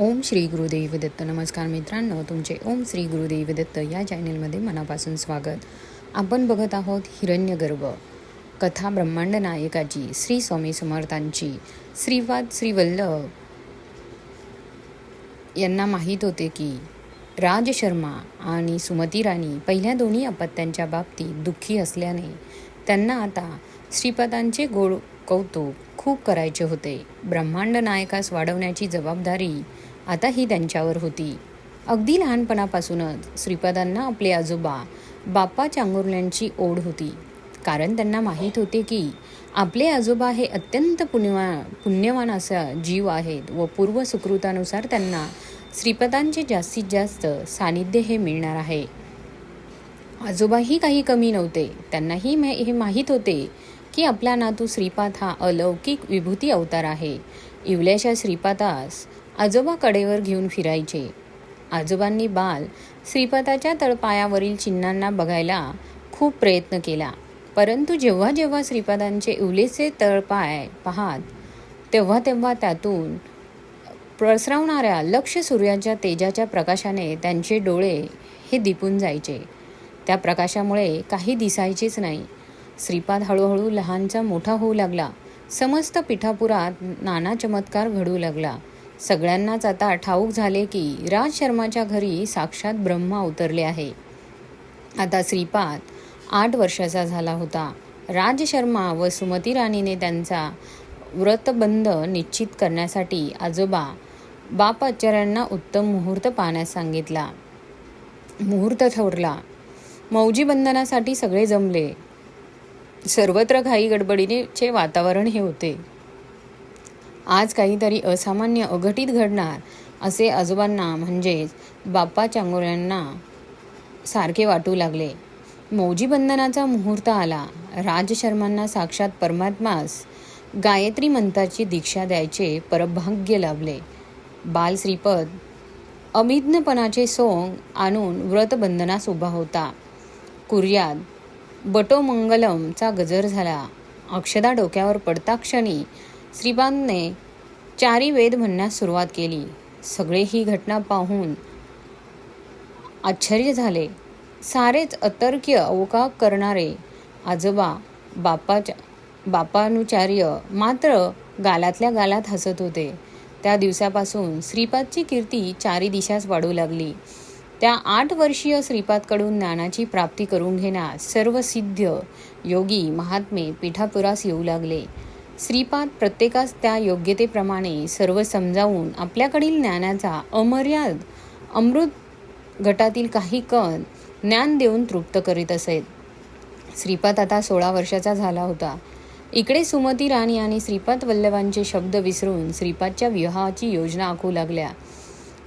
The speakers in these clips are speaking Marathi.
ओम श्री गुरुदेव दत्त नमस्कार मित्रांनो तुमचे ओम श्री गुरुदेव दत्त या चॅनेलमध्ये मनापासून स्वागत. आपण बघत आहोत हिरण्यगर्भ कथा ब्रह्मांड नायकाची श्री स्वामी समर्थांची. श्रीवाद श्रीवल्लभ यांना माहीत होते की राज शर्मा आणि सुमती राणी पहिल्या दोन्ही अपत्यांच्या बाबतीत दुःखी असल्याने त्यांना आता श्रीपदांचे गोड कौतुक खूप करायचे होते. ब्रह्मांड नायकास वाढवण्याची जबाबदारी आता ही त्यांच्यावर होती. अगदी लहानपणापासूनच श्रीपदांना आपले आजोबा बाप्पा चांगुर्ल्यांची ओढ होती. कारण त्यांना माहीत होते की आपले आजोबा हे अत्यंत पुण्यवा पुण्यवान असा जीव आहेत व पूर्व सुकृतानुसार त्यांना श्रीपदांचे जास्तीत जास्त सानिध्य हे मिळणार आहे. आजोबाही काही कमी नव्हते. त्यांनाही हे माहीत होते की आपला नातू श्रीपाद हा अलौकिक विभूती अवतार आहे. इवल्याच्या श्रीपादास आजोबा कडेवर घेऊन फिरायचे. आजोबांनी बाल श्रीपदाच्या तळपायावरील चिन्हांना बघायला खूप प्रयत्न केला. परंतु जेव्हा जेव्हा श्रीपादांचे इवलेचे तळपाय पाहात तेव्हा तेव्हा त्यातून प्रसरवणाऱ्या लक्ष सूर्याच्या तेजाच्या प्रकाशाने त्यांचे डोळे हे दिपून जायचे. त्या प्रकाशामुळे काही दिसायचेच नाही. श्रीपाद हळूहळू लहानचा मोठा होऊ लागला. समस्त पिठापुरात नाना चमत्कार घडू लागला. सगळ्यांनाच आता ठाऊक झाले की राज शर्माच्या घरी साक्षात ब्रह्मा उतरले आहे. आता श्रीपाद आठ वर्षाचा झाला होता. राज शर्मा व सुमती राणीने त्यांचा व्रतबंध निश्चित करण्यासाठी आजोबा बाप आचार्यांना उत्तम मुहूर्त पाहण्यास सांगितला. मुहूर्त ठरला. मौजी बंधनासाठी सगळे जमले. सर्वत्र घाई गडबडीचे वातावरण हे होते. आज काहीतरी असामान्य अघटित घडणार असे आजोबांना म्हणजेच बाप्पा चांगोऱ्यांना सारखे वाटू लागले. मौजी बंधनाचा मुहूर्त आला. राजशर्मांना साक्षात परमात्मास गायत्री मंत्राची दीक्षा द्यायचे परभाग्य लाभले. बाल श्रीपद सोंग आणून व्रतबंधनास उभा होता. कुर्यात बटोमंगलमचा गजर झाला. अक्षदा डोक्यावर पडता क्षणी श्रीपादने चारी वेद म्हणण्यास सुरुवात केली. सगळे ही घटना पाहून आश्चर्य झाले. सारेच अतर्क्य अवका करणारे आजोबा बापाच्या बापानुचार्य मात्र गालातल्या गालात हसत होते. त्या दिवसापासून श्रीपादची कीर्ती चारी दिशास वाढू लागली. त्या आठ वर्षीय श्रीपादकडून ज्ञानाची प्राप्ती करून घेण्यास सर्व सिद्ध योगी महात्मे पीठापुरास येऊ लागले. श्रीपाद प्रत्येकास त्या योग्यतेप्रमाणे सर्व समजावून आपल्याकडील ज्ञानाचा अमर्याद अमृत गटातील काही कण ज्ञान देऊन तृप्त करीत असेत श्रीपाद आता सोळा वर्षाचा झाला होता. इकडे सुमती राणी आणि श्रीपाद वल्लभांचे शब्द विसरून श्रीपादच्या विवाहाची योजना आखू लागल्या.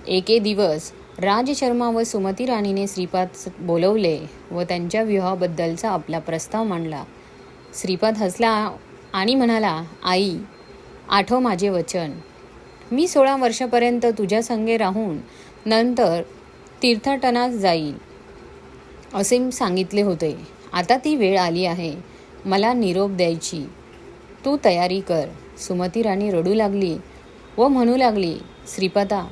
एके दिवस राज शर्मा व सुमती राणीने श्रीपाद बोलवले व त्यांच्या विवाहाबद्दलचा आपला प्रस्ताव मांडला. श्रीपाद हसला आणि म्हणाला आई आठव माझे वचन. मी सोळा वर्षापर्यंत तुझ्या संगे राहून नंतर तीर्थटनास जाईल असे सांगितले होते. आता ती वेळ आली आहे. मला निरोप द्यायची. तू तयारी कर. सुमती राणी रडू लागली व म्हणू लागली श्रीपदा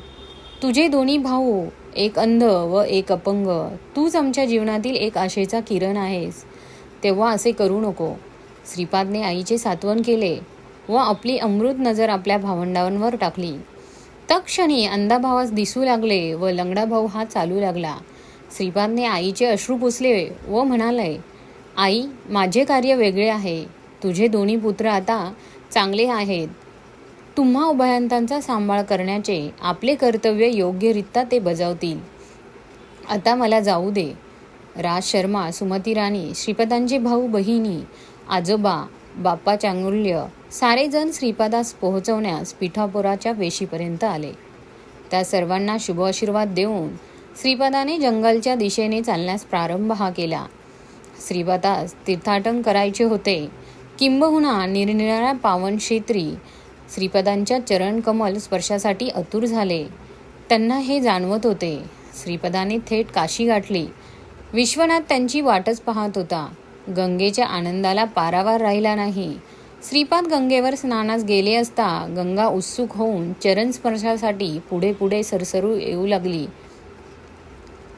तुझे दोन्ही भाऊ एक अंध व एक अपंग तूच आमच्या जीवनातील एक आशेचा किरण आहेस. तेव्हा असे करू नको. श्रीपादने आईचे सात्वन केले व आपली अमृत नजर आपल्या भावंडांवर टाकली. तक्षणी अंधाभावास दिसू लागले व लंगडा भाऊ हा चालू लागला. श्रीपादने आईचे अश्रू पुसले व म्हणाले आई माझे कार्य वेगळे आहे. तुझे दोन्ही पुत्र आता चांगले आहेत. तुम्हा उभयंतांचा सांभाळ करण्याचे आपले कर्तव्य योग्यरित्या ते बजावतील. आता मला जाऊ दे. राज शर्मा सुमती राणी श्रीपदांचे भाऊ बहिणी आजोबा बाप्पा चांगुल्य सारेजण श्रीपादास पोहोचवण्यास पिठापुराच्या वेशीपर्यंत आले. त्या सर्वांना शुभ आशीर्वाद देऊन श्रीपादाने जंगलच्या दिशेने चालण्यास प्रारंभ हा केला. श्रीपादास तीर्थाटन करायचे होते. किंबहुना निरनिराळ्या पावन क्षेत्री श्रीपदांच्या चरणकमल स्पर्शासाठी अतुर झाले. त्यांना हे जाणवत होते. श्रीपदाने थेट काशी गाठली. विश्वनाथ त्यांची वाटच पाहत होता. गंगेच्या आनंदाला पारावार राहिला नाही. श्रीपाद गंगेवर स्नानास गेले असता गंगा उत्सुक होऊन चरण स्पर्शासाठी पुढे पुढे सरसरू येऊ लागली.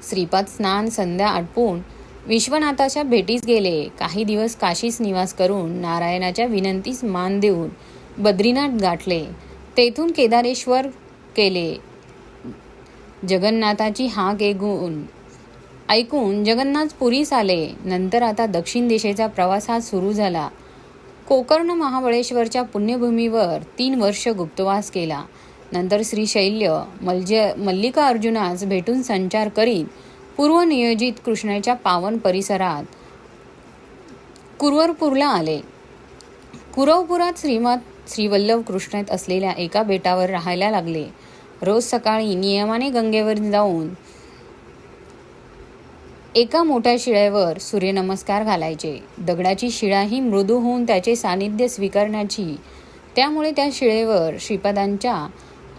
श्रीपाद स्नान संध्या आटपून विश्वनाथाच्या भेटीस गेले. काही दिवस काशीस निवास करून नारायणाच्या विनंतीस मान देऊन बद्रीनाथ गाठले. तेथून केदारेश्वर केले. जगन्नाथाची हाक एगून ऐकून जगन्नाथ पुरीस आले. नंतर आता दक्षिण दिशेचा प्रवास हा सुरू झाला. कोकर्ण महाबळेश्वरच्या पुण्यभूमीवर तीन वर्ष गुप्तवास केला. नंतर श्रीशैल्य मल्ज मल्लिका अर्जुनास भेटून संचार करीत पूर्वनियोजित कृष्णाच्या पावन परिसरात कुरवरपूरला आले. कुरवपुरात श्रीमत श्रीवल्लभ कृष्णात असलेल्या एका बेटावर राहायला लागले. रोज सकाळी नियमाने गंगेवर जाऊन एका मोठ्या शिळेवर सूर्यनमस्कार घालायचे. दगडाची शिळा ही मृदू होऊन त्याचे सानिध्य स्वीकारण्याची. त्यामुळे त्या शिळेवर श्रीपदांच्या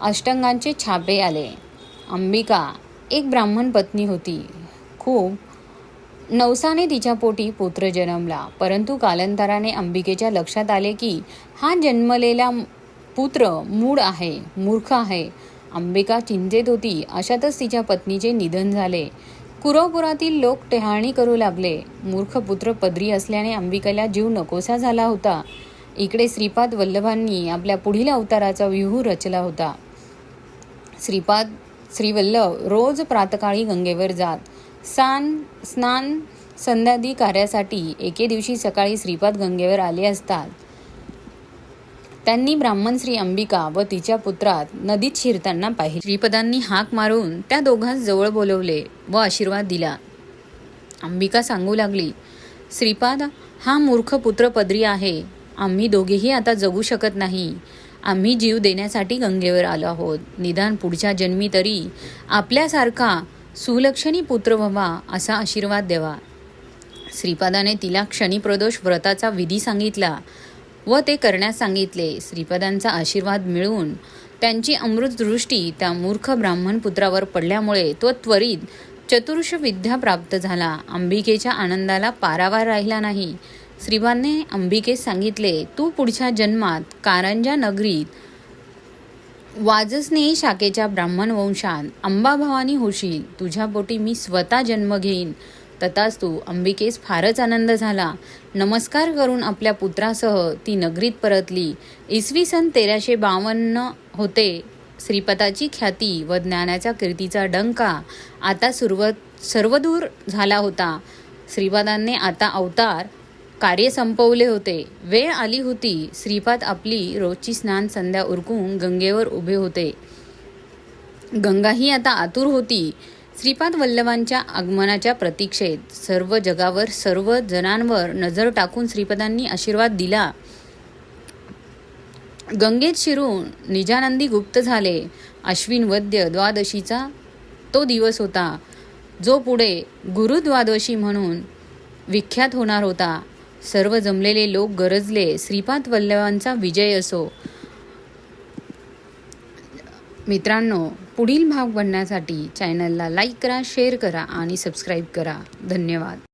अष्टांगांचे छापे आले. अंबिका एक ब्राह्मण पत्नी होती. खूप नवसाने तिच्या पोटी पुत्र जन्मला. परंतु कालांतराने अंबिकेच्या लक्षात आले की हा जन्मलेला पुत्र मूळ आहे मूर्ख आहे. अंबिका चिंतेत होती. अशातच तिच्या पत्नीचे निधन झाले. कुरवपुरातील लोक टेहाळणी करू लागले. मूर्ख पुत्र पदरी असल्याने अंबिकेला जीव नकोसा झाला होता. इकडे श्रीपाद वल्लभांनी आपल्या पुढील अवताराचा व्यूह रचला होता. श्रीपाद श्रीवल्लभ रोज प्रातकाळी गंगेवर जात. सान स्नान संध्यादी कार्यासाठी एके दिवशी सकाळी श्रीपाद गंगेवर आले असतात. त्यांनी ब्राह्मण श्री अंबिका व तिच्या पुत्रात नदीत शिरताना पाहिले. श्रीपदांनी हाक मारून त्या दोघांस जवळ बोलवले व आशीर्वाद दिला. अंबिका सांगू लागली श्रीपाद हा मूर्ख पुत्र पदरी आहे. आम्ही दोघेही आता जगू शकत नाही. आम्ही जीव देण्यासाठी गंगेवर आलो आहोत. निदान पुढच्या जन्मी तरी आपल्यासारखा सुलक्षणी पुत्र व्हावा असा आशीर्वाद द्यावा. श्रीपादाने तिला क्षणीप्रदोष व्रताचा विधी सांगितला. व ते करण्यास सांगितले. श्रीपदांचा आशीर्वाद मिळवून त्यांची अमृतदृष्टी त्या मूर्ख ब्राह्मण पुत्रावर पडल्यामुळे तो त्वरित चतुर्ष विद्या प्राप्त झाला. अंबिकेच्या आनंदाला पारावार राहिला नाही. श्रीपादने अंबिकेस सांगितले तू पुढच्या जन्मात कारंजा नगरीत वाजस्नेही शाखेच्या ब्राह्मण वंशात अंबाभवानी होशील. तुझ्या पोटी मी स्वतः जन्म घेईन. तथाच तू अंबिकेस फारच आनंद झाला. नमस्कार करून आपल्या पुत्रासह ती नगरीत परतली. इसवी सन तेराशे बावन्न होते. श्रीपदाची ख्याती व ज्ञानाच्या कीर्तीचा डंका आता सर्व सर्वदूर झाला होता. श्रीपादांनी आता अवतार कार्य संपवले होते. वेळ आली होती. श्रीपाद आपली रोजची स्नान संध्या उरकून गंगेवर उभे होते. गंगाही आता आतुर होती. श्रीपाद वल्लभांच्या आगमनाच्या प्रतीक्षेत सर्व जगावर सर्व जणांवर नजर टाकून श्रीपदांनी आशीर्वाद दिला. गंगेत शिरून निजानंदी गुप्त झाले. अश्विन वद्य द्वादशीचा तो दिवस होता. जो पुढे गुरुद्वादशी म्हणून विख्यात होणार होता. सर्व जमलेले लोक गरजले. श्रीपाद वल्लभांचा विजय असो. मित्रांनो पुढील भाग बनण्यासाठी चॅनलला लाईक करा शेअर करा आणि सबस्क्राईब करा. धन्यवाद.